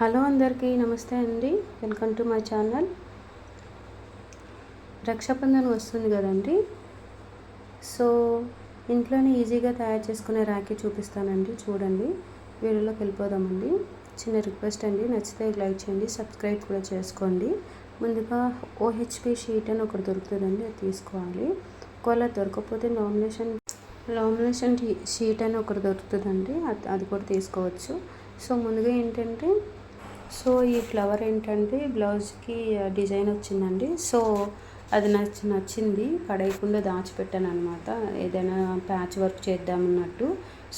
Hello అందరికీ నమస్తే అండి. Welcome to my channel. Raksha Bandhan వస్తుంది కదండి. సో ఇంట్లోనే ఈజీగా తయారు చేసుకునే రాఖీ చూపిస్తానండి. చూడండి. వీడియోలోకి వెళ్ళిపోదామండి. చిన్న రిక్వెస్ట్ అండి. నచ్చితే లైక్ చేయండి. సబ్స్క్రైబ్ కూడా చేసుకోండి. ముందుగా ఓహెచ్పి షీట్ అని ఒకటి దొరుకుతుందండి. అది తీసుకోవాలి. ఒకవేళ దొరకకపోతే నామినేషన్ లామినేషన్ షీట్ అని ఒకటి దొరుకుతుందండి. అది అది కూడా తీసుకోవచ్చు. సో ముందుగా ఏంటంటే సో ఈ ఫ్లవర్ ఏంటంటే బ్లౌజ్కి డిజైన్ వచ్చిందండి. సో అది నచ్చి నచ్చింది. పడేయకుండా దాచిపెట్టాను అనమాట ఏదైనా ప్యాచ్ వర్క్ చేద్దామన్నట్టు.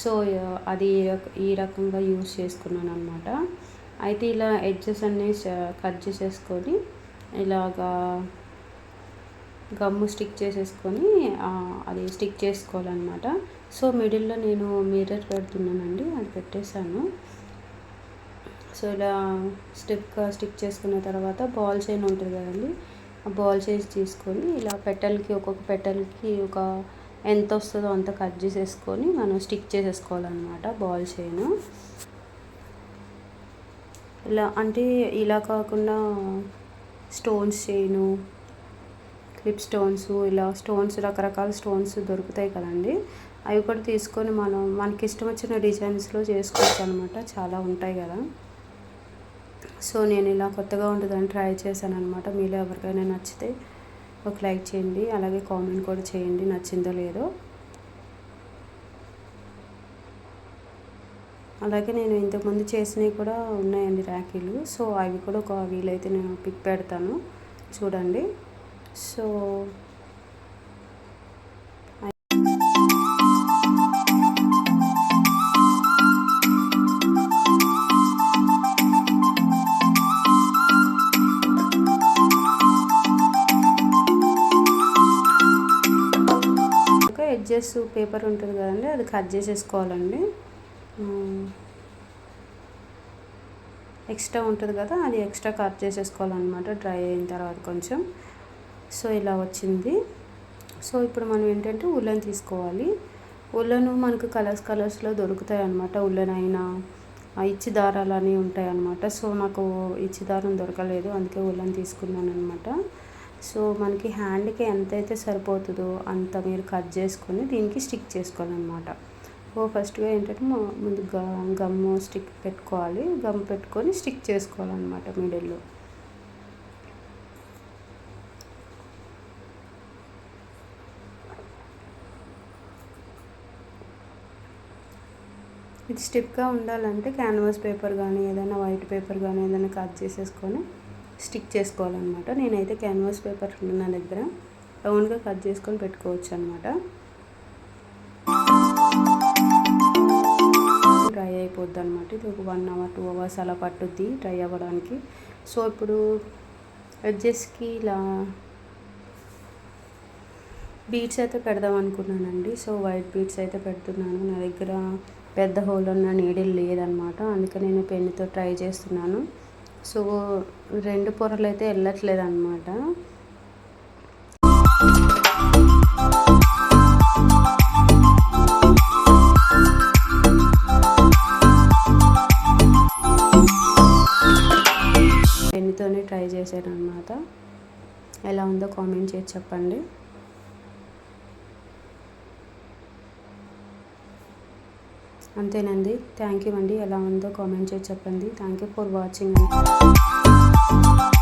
సో అది ఈ ఈ రకంగా యూస్ చేసుకున్నాను అనమాట అయితే ఇలా ఎడ్జెస్ అన్నీ కట్ చేసేసుకొని ఇలాగా గమ్ము స్టిక్ చేసేసుకొని అది స్టిక్ చేసుకోవాలన్నమాట. సో మిడిల్లో నేను మిర్రర్ పెడుతున్నానండి. అది పెట్టేశాను. సో ఇలా స్టిక్ స్టిక్ చేసుకున్న తర్వాత బాల్ చైన్ ఉంటుంది కదండి ఆ బాల్ చైన్ తీసుకొని ఇలా పెట్టెల్కి ఒక్కొక్క పెట్టెల్కి ఒక ఎంత వస్తుందో అంత కట్ చేసేసుకొని మనం స్టిక్ చేసేసుకోవాలన్నమాట బాల్ చైన్. ఇలా అంటే ఇలా కాకుండా స్టోన్స్ చైను క్లిప్ స్టోన్స్ ఇలా స్టోన్స్ రకరకాల స్టోన్స్ దొరుకుతాయి కదండి. అవి కూడా తీసుకొని మనం మనకి ఇష్టం వచ్చిన డిజైన్స్లో చేసుకోవచ్చు అనమాట చాలా ఉంటాయి కదా. సో నేను ఇలా కొత్తగా ఉంటుందని ట్రై చేశాను అనమాట మీలో ఎవరికైనా నచ్చితే ఒక లైక్ చేయండి అలాగే కామెంట్ కూడా చేయండి నచ్చిందో లేదో. అలాగే నేను ఇంతకుముందు చేసినవి కూడా ఉన్నాయండి ర్యాకీలు సో అవి కూడా ఒక వీలైతే నేను పిక్ పెడతాను. చూడండి. సో ఎడ్జెస్ పేపర్ ఉంటుంది కదండి అది కట్ చేసేసుకోవాలండి. ఎక్స్ట్రా ఉంటుంది కదా అది ఎక్స్ట్రా కట్ చేసేసుకోవాలన్నమాట డ్రై అయిన తర్వాత కొంచెం. సో ఇలా వచ్చింది. సో ఇప్పుడు మనం ఏంటంటే ఉల్లన్ తీసుకోవాలి. ఉల్లను మనకు కలర్స్ కలర్స్లో దొరుకుతాయి అనమాట ఉల్లన్ అయినా ఇచ్చి దారాలు అని ఉంటాయి అనమాట సో నాకు ఇచ్చి దారం దొరకలేదు అందుకే ఉల్లన్ తీసుకున్నాను అనమాట సో మనకి హ్యాండ్కి ఎంత అయితే సరిపోతుందో అంత మీరు కట్ చేసుకొని దీనికి స్టిక్ చేసుకోవాలన్నమాట. ఓ ఫస్ట్గా ఏంటంటే ముందు గమ్ము స్టిక్ పెట్టుకోవాలి. గమ్ పెట్టుకొని స్టిక్ చేసుకోవాలన్నమాట మిడిల్లో. ఇది స్టిప్గా ఉండాలంటే క్యాన్వాస్ పేపర్ కానీ ఏదైనా వైట్ పేపర్ కానీ ఏదైనా కట్ చేసేసుకొని స్టిక్ చేసుకోవాలన్నమాట. నేనైతే క్యాన్వాస్ పేపర్ నా దగ్గర. రౌండ్గా కట్ చేసుకొని పెట్టుకోవచ్చు అనమాట డ్రై అయిపోద్ది అనమాట ఇది ఒక వన్ అవర్ టూ అవర్స్ అలా పట్టుద్ది డ్రై అవ్వడానికి. సో ఇప్పుడు ఎడ్జెస్కి ఇలా బీట్స్ అయితే పెడదాం అనుకున్నానండి. సో వైట్ బీట్స్ అయితే పెడుతున్నాను. నా దగ్గర పెద్ద హోల్ ఉన్న నీడిల్ లేదనమాట అందుకే నేను పెన్నుతో ట్రై చేస్తున్నాను. సో రెండు పొరలు అయితే వెళ్ళట్లేదు అనమాట పెన్నుతోనే ట్రై చేశాను అనమాట ఎలా ఉందో కామెంట్ చేసి చెప్పండి. అంతేనండి. థ్యాంక్ యూ అండి. ఎలా ఉందో కామెంట్ చేసి చెప్పండి. థ్యాంక్ యూ ఫర్ వాచింగ్ అండి.